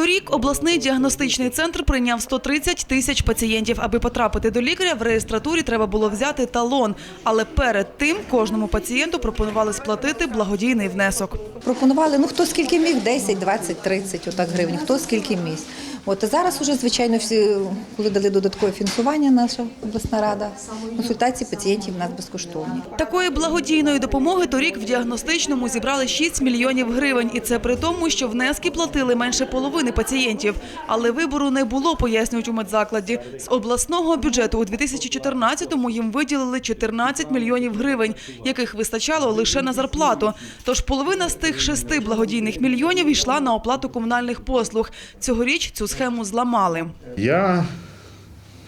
Торік обласний діагностичний центр прийняв 130 тисяч пацієнтів. Аби потрапити до лікаря, в реєстратурі треба було взяти талон. Але перед тим кожному пацієнту пропонували сплатити благодійний внесок. Пропонували, ну хто скільки міг, 10, 20, 30 отак гривень, хто скільки міг. От зараз уже, звичайно, всі, коли дали додаткове фінансування, наша обласна рада, консультації пацієнтів у нас безкоштовні. Такої благодійної допомоги торік в діагностичному зібрали 6 мільйонів гривень. І це при тому, що внески платили менше половини пацієнтів. Але вибору не було, пояснюють у медзакладі. З обласного бюджету у 2014-му їм виділили 14 мільйонів гривень, яких вистачало лише на зарплату. Тож половина з тих шести благодійних мільйонів йшла на оплату комунальних послуг. Цьогоріч цю схему зламали. Я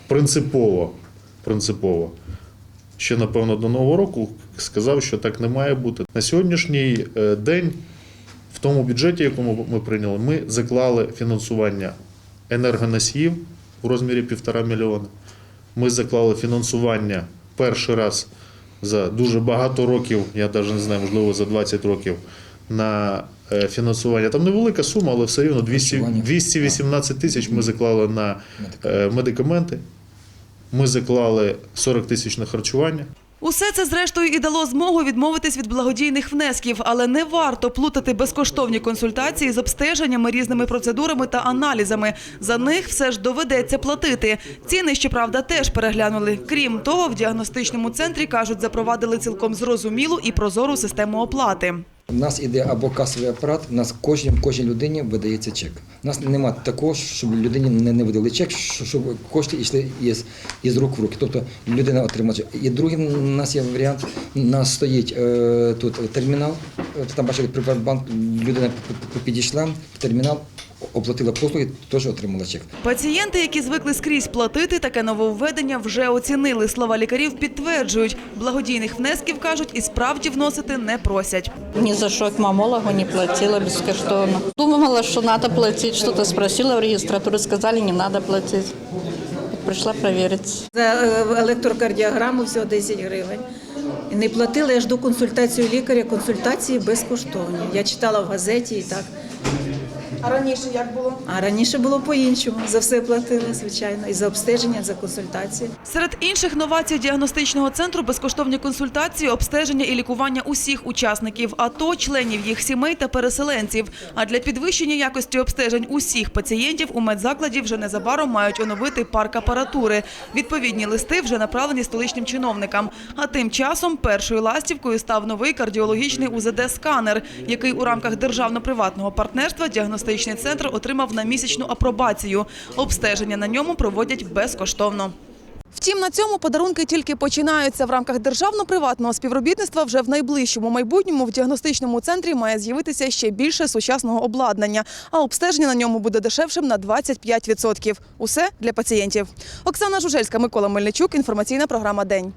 принципово, принципово ще напевно до нового року сказав, що так не має бути. На сьогоднішній е, день, в тому бюджеті, якому ми прийняли, ми заклали фінансування енергоносіїв у розмірі півтора мільйона. Ми заклали фінансування перший раз за дуже багато років, я навіть не знаю, можливо, за 20 років. На е, фінансування там невелика сума, але все рівно 200, Харчування. 218 тисяч ми заклали на е, медикаменти. Ми заклали 40 тисяч на харчування. Усе це зрештою і дало змогу відмовитись від благодійних внесків, але не варто плутати безкоштовні консультації з обстеженнями, різними процедурами та аналізами. За них все ж доведеться платити. Ціни, щоправда, теж переглянули. Крім того, в діагностичному центрі кажуть, запровадили цілком зрозумілу і прозору систему оплати. У нас іде або касовий апарат, у нас кожній, кожній людині видається чек. У нас немає такого, щоб людині не, не видали чек, щоб кошти йшли із, із рук в руки. Тобто людина отримала чек. І другий у нас є варіант. У нас стоїть е, тут термінал. Там бачили Приватбанк, людина підійшла в термінал, оплатила послуги, теж отримала чек. Пацієнти, які звикли скрізь платити, таке нововведення вже оцінили. Слова лікарів підтверджують. Благодійних внесків, кажуть, і справді вносити не просять. Ни за к мамологу не платила бескоштовно. Думала, что надо платить, что-то спросила в регистратуре, сказали, не надо платить. Пришла проверить. За е, електрокардіограму всього 10 гривень. І не платили я жду консультацію лікаря, консультації безкоштовні. Я читала в газеті і так. А раніше як було? А раніше було по-іншому. За все платили, звичайно, і за обстеження, за консультації. Серед інших новацій діагностичного центру безкоштовні консультації, обстеження і лікування усіх учасників АТО, членів їх сімей та переселенців. А для підвищення якості обстежень усіх пацієнтів у медзакладі вже незабаром мають оновити парк апаратури. Відповідні листи вже направлені столичним чиновникам. А тим часом першою ластівкою став новий кардіологічний УЗД-сканер, який у рамках державно-приватного партнерства діагностичний центр отримав на місячну апробацію. Обстеження на ньому проводять безкоштовно. Втім, на цьому подарунки тільки починаються. В рамках державно-приватного співробітництва вже в найближчому майбутньому в діагностичному центрі має з'явитися ще більше сучасного обладнання, а обстеження на ньому буде дешевшим на 25%. Усе для пацієнтів. Оксана Жужельська, Микола Мельничук. Інформаційна програма День.